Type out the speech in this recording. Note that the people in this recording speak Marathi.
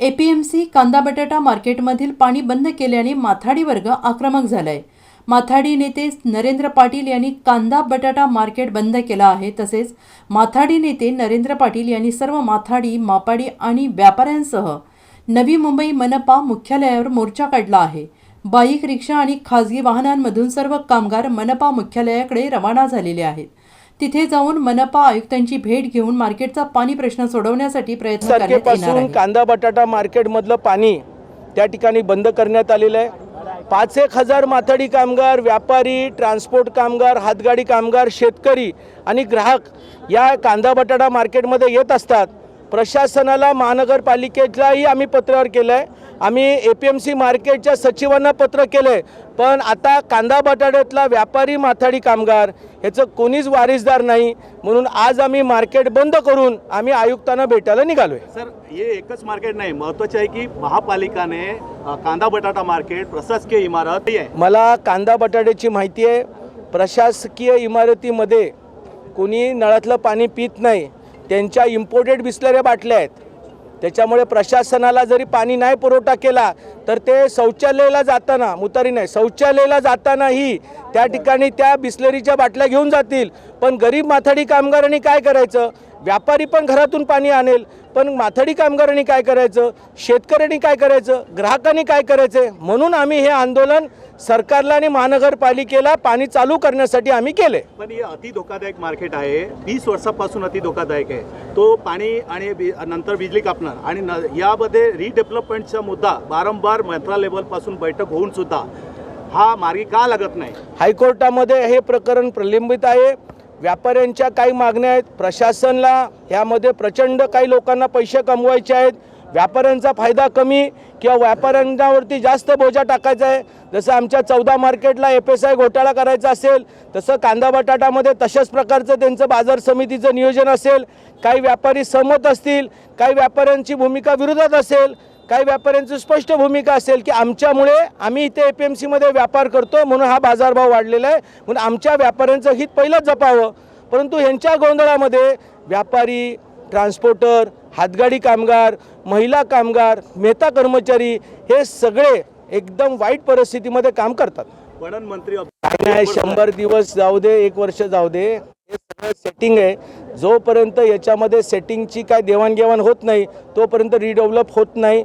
एपीएमसी कांदा बटाटा मार्केटमधील पाणी बंद केल्याने माथाडी वर्ग आक्रमक झालाय. माथाडी नेते नरेंद्र पाटील यांनी कांदा बटाटा मार्केट बंद केला आहे तसेच माथाडी नेते नरेंद्र पाटील यांनी सर्व माथाडी मापाडी आणि व्यापाऱ्यांसह नवी मुंबई मनपा मुख्यालयावर मोर्चा काढला आहे. बाईक रिक्षा आणि खाजगी वाहनांमधून सर्व कामगार मनपा मुख्यालयाकडे रवाना झालेले आहेत. तिथे जाऊन मनपा आयुक्तांची भेट घेऊन मार्केटचा पाणी प्रश्न सोडवण्यासाठी प्रयत्न करण्यात येणार तारखेपासून आहे. कांदा बटाटा मार्केटमधलं पाणी त्या ठिकाणी बंद करण्यात आलेलं आहे. पाच एक हजार माथाडी कामगार व्यापारी ट्रान्सपोर्ट कामगार हातगाडी कामगार शेतकरी आणि ग्राहक या कांदा बटाटा मार्केटमध्ये येत असतात. प्रशासनाला महानगरपालिकेलाही आम्ही पत्रावर केलं आहे आम्ही ए पी एम सी मार्केटच्या सचिवांना पत्र केलं आहे पण आता कांदा बटाट्यातला व्यापारी माथाडी कामगार ह्याचं कोणीच वारीसदार नाही. म्हणून आज आम्ही मार्केट बंद करून आम्ही आयुक्तांना भेटायला निघालो आहे सर हे एकच मार्केट नाही. महत्त्वाचे आहे की महापालिकाने कांदा बटाटा मार्केट प्रशासकीय इमारत आहे. मला कांदा बटाट्याची माहिती आहे. प्रशासकीय इमारतीमध्ये कोणी नळातलं पाणी पित नाही. त्यांच्या इम्पोर्टेड बिस्लऱ्या बाटल्या आहेत. त्याच्यामुळे प्रशासनाला जरी पाणी नाही पुरवठा केला तर ते शौचालयाला जाताना मुतारी नाही शौचालयाला जातानाही त्या ठिकाणी त्या बिस्लरीच्या बाटल्या घेऊन जातील. पण गरीब माथाडी कामगारांनी काय करायचं? व्यापारी पण घरातून पाणी आणेल पण माथाडी कामगारांनी काय करायचं? शेतकऱ्यांनी काय करायचं? ग्राहकांनी काय करायचं? म्हणून आम्ही हे आंदोलन सरकारला आणि महानगरपालिकेला पाणी चालू करण्यासाठी आम्ही केले. पण हे अति धोकादायक मार्केट आहे. वीस वर्षापासून अति धोकादायक आहे. तो पाणी आणि नंतर बिजली कापणार आणि न यामध्ये रिडेव्हलपमेंटचा मुद्दा वारंवार मंत्रालयापासून बैठक होऊन सुद्धा हा मार्गी का लागत नाही? हायकोर्टामध्ये हे प्रकरण प्रलंबित आहे. व्यापाऱ्यांच्या काही मागण्या आहेत. प्रशासनला ह्यामध्ये प्रचंड काही लोकांना पैसे कमवायचे आहेत. व्यापाऱ्यांचा फायदा कमी किंवा व्यापाऱ्यांवरती जास्त बोजा टाकायचा आहे. जसं आमच्या चौदा मार्केटला एफ एस आय घोटाळा करायचा असेल तसं कांदा बटाटामध्ये तशाच प्रकारचं त्यांचं बाजार समितीचं नियोजन असेल. काही व्यापारी सहमत असतील काही व्यापाऱ्यांची भूमिका विरोधात असेल काही व्यापाऱ्यांची स्पष्ट भूमिका असेल की आमच्यामुळे आम्ही इथे ए पी एम सीमध्ये व्यापार करतो म्हणून हा बाजारभाव वाढलेला आहे. म्हणून आमच्या व्यापाऱ्यांचं हित पहिलंच जपावं. परंतु ह्यांच्या गोंधळामध्ये व्यापारी ट्रान्सपोर्टर हातगाडी कामगार महिला कामगार मेहता कर्मचारी हे सगळे एकदम वाईट परिस्थितीमध्ये काम करतात. पणन मंत्री शंभर दिवस जाऊ दे एक वर्ष जाऊ दे. हे सगळं सेटिंग आहे. जोपर्यंत याच्यामध्ये सेटिंगची काय देवाणघेवाण होत नाही तोपर्यंत रिडेव्हलप होत नाही.